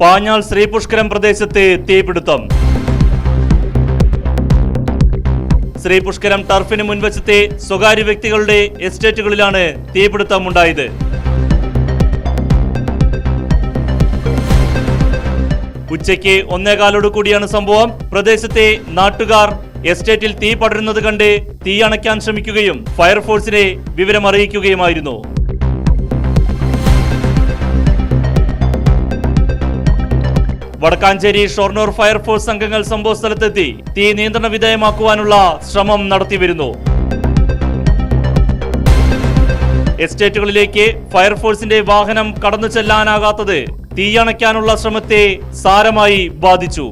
പാഞ്ഞാൾ ശ്രീപുഷ്കരം പ്രദേശത്തെ തീപിടുത്തം. ശ്രീപുഷ്കരം ടർഫിന് മുൻവശത്തെ സ്വകാര്യ വ്യക്തികളുടെ എസ്റ്റേറ്റുകളിലാണ് തീപിടുത്തം ഉണ്ടായത് ഉച്ചയ്ക്ക് ഒന്നേകാലോട് കൂടിയാണ് സംഭവം. പ്രദേശത്തെ നാട്ടുകാർ എസ്റ്റേറ്റിൽ തീ പടരുന്നത് കണ്ട് തീ അണയ്ക്കാൻ ശ്രമിക്കുകയും ഫയർഫോഴ്സിനെ വിവരം വടക്കാഞ്ചേരി ഷൊർണൂർ ഫയർഫോഴ്സ് അംഗങ്ങൾ സംഭവ സ്ഥലത്തെത്തി. തീ നിയന്ത്രണ വിധേയമാക്കുവാനുള്ള ശ്രമം നടത്തിവരുന്നു. എസ്റ്റേറ്റുകളിലേക്ക് ഫയർഫോഴ്സിന്റെ വാഹനം കടന്നു ചെല്ലാനാകാത്തത് തീയണയ്ക്കാനുള്ള ശ്രമത്തെ സാരമായി ബാധിച്ചു.